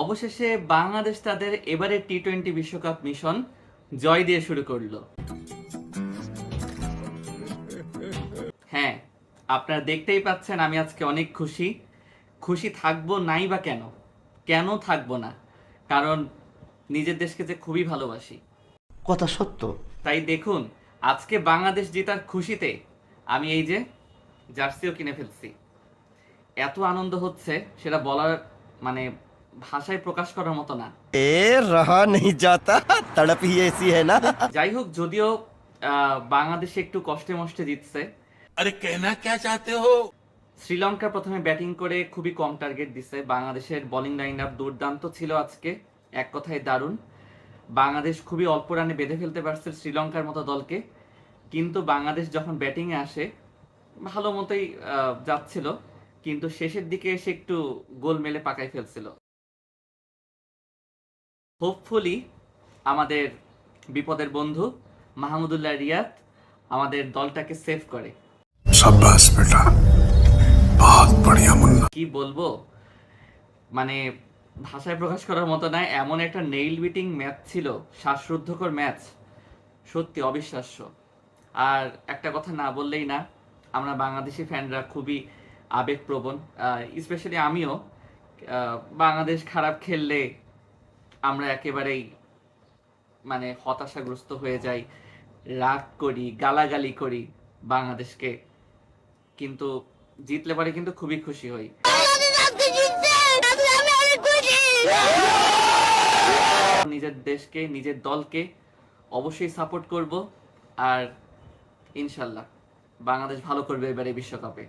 অবশেষে বাংলাদেশ তাদের এবারে টি টোয়েন্টি বিশ্বকাপ মিশন জয় দিয়ে শুরু করল। হ্যাঁ আপনারা দেখতেই পাচ্ছেন আমি আজকে অনেক খুশি। খুশি থাকব নাই বা কেন? কেন থাকব না? কারণ নিজের দেশকে যে খুবই ভালোবাসি। কথা সত্য। তাই দেখুন আজকে বাংলাদেশ জেতার খুশিতে আমি এই যে জার্সিও কিনে ফেলছি। এত আনন্দ হচ্ছে সেটা বলার মানে ভাষায় প্রকাশ করার মতো না। এ রহা নেই যাতা তড়প এসি হ্যায় না। যাই হোক যদিও বাংলাদেশে একটু কষ্টে মষ্টে জিতছে। আরে কেনা কে চাতে হো? শ্রীলঙ্কা প্রথমে ব্যাটিং করে খুবই কম টার্গেট দিছে। বাংলাদেশের বোলিং লাইন আপ দুর্দান্ত ছিল আজকে। এক কথায় দারুণ। বাংলাদেশ খুবই অল্প রানে বেঁধে ফেলতে পারছে শ্রীলঙ্কার মতো দলকে। কিন্তু বাংলাদেশ যখন ব্যাটিং এ আসে ভালো মতোই যাচ্ছিল। কিন্তু শেষের দিকে এসে একটু গোল মেলে পাকাই ফেলছিল। হোপফুলি আমাদের বিপদের বন্ধু মাহমুদুল্লাহ রিয়াদ আমাদের দলটাকে সেভ করে। কি বলব? মানে ভাষায় প্রকাশ করার মতো নয় এমন একটা নেইল বিটিং ম্যাচ ছিল শ্বাসরুদ্ধকর ম্যাচ সত্যি অবিশ্বাস্য। আর একটা কথা না বললেই না আমরা বাংলাদেশি ফ্যানরা খুবই আবেগপ্রবণ। স্পেশালি আমিও বাংলাদেশ খারাপ খেললে আমরা একেবারেই মানে হতাশাগ্রস্ত হয়ে যাই, রাগ করি, গালাগালি করি বাংলাদেশকে। কিন্তু জিতলে পরে কিন্তু খুবই খুশি হই। নিজের দেশকে, নিজের দলকে অবশ্যই সাপোর্ট করব আর ইনশাল্লাহ বাংলাদেশ ভালো করবে এবারে বিশ্বকাপে।